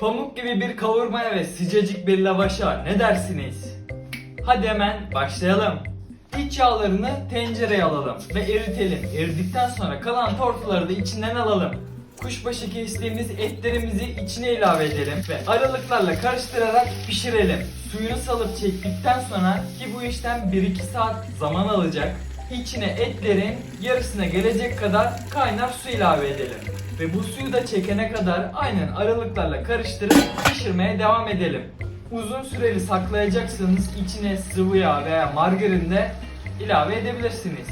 Pamuk gibi bir kavurmaya ve sıcacık bir lavaşa ne dersiniz? Hadi hemen başlayalım. İç yağlarını tencereye alalım ve eritelim. Eridikten sonra kalan tortuları da içinden alalım. Kuşbaşı kestiğimiz etlerimizi içine ilave edelim ve aralıklarla karıştırarak pişirelim. Suyunu salıp çektikten sonra ki bu işlem 1-2 saat zaman alacak. İçine etlerin yarısına gelecek kadar kaynar su ilave edelim. Ve bu suyu da çekene kadar aynen aralıklarla karıştırıp pişirmeye devam edelim. Uzun süreli saklayacaksanız içine sıvı yağ veya margarin de ilave edebilirsiniz.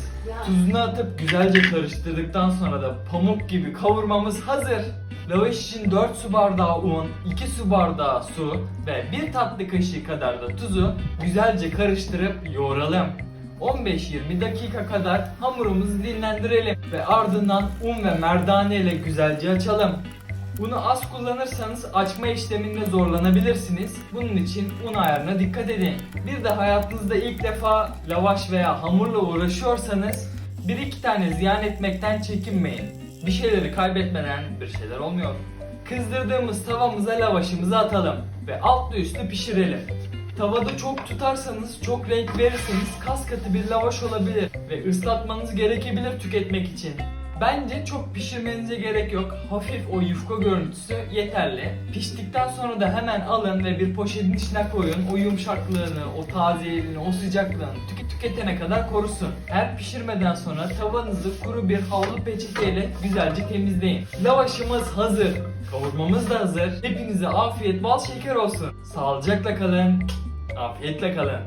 Tuzunu atıp güzelce karıştırdıktan sonra da pamuk gibi kavurmamız hazır. Lavaş için 4 su bardağı un, 2 su bardağı su ve 1 tatlı kaşığı kadar da tuzu güzelce karıştırıp yoğuralım. 15-20 dakika kadar hamurumuzu dinlendirelim ve ardından un ve merdane ile güzelce açalım. Unu az kullanırsanız açma işleminde zorlanabilirsiniz. Bunun için un ayarına dikkat edin. Bir de hayatınızda ilk defa lavaş veya hamurla uğraşıyorsanız bir iki tane ziyan etmekten çekinmeyin. Bir şeyleri kaybetmeden bir şeyler olmuyor. Kızdırdığımız tavamıza lavaşımızı atalım ve altlı üstlü pişirelim. Tavada çok tutarsanız, çok renk verirseniz kas katı bir lavaş olabilir ve ıslatmanız gerekebilir tüketmek için. Bence çok pişirmenize gerek yok. Hafif o yufka görüntüsü yeterli. Piştikten sonra da hemen alın ve bir poşetin içine koyun. O yumuşaklığını, o tazeliğini, o sıcaklığını tüke- tüketene kadar korusun. Her pişirmeden sonra tavanızı kuru bir havlu peçeteyle güzelce temizleyin. Lavaşımız hazır. Kavurmamız da hazır. Hepinize afiyet bal şeker olsun. Sağlıcakla kalın. Afiyetle kalın.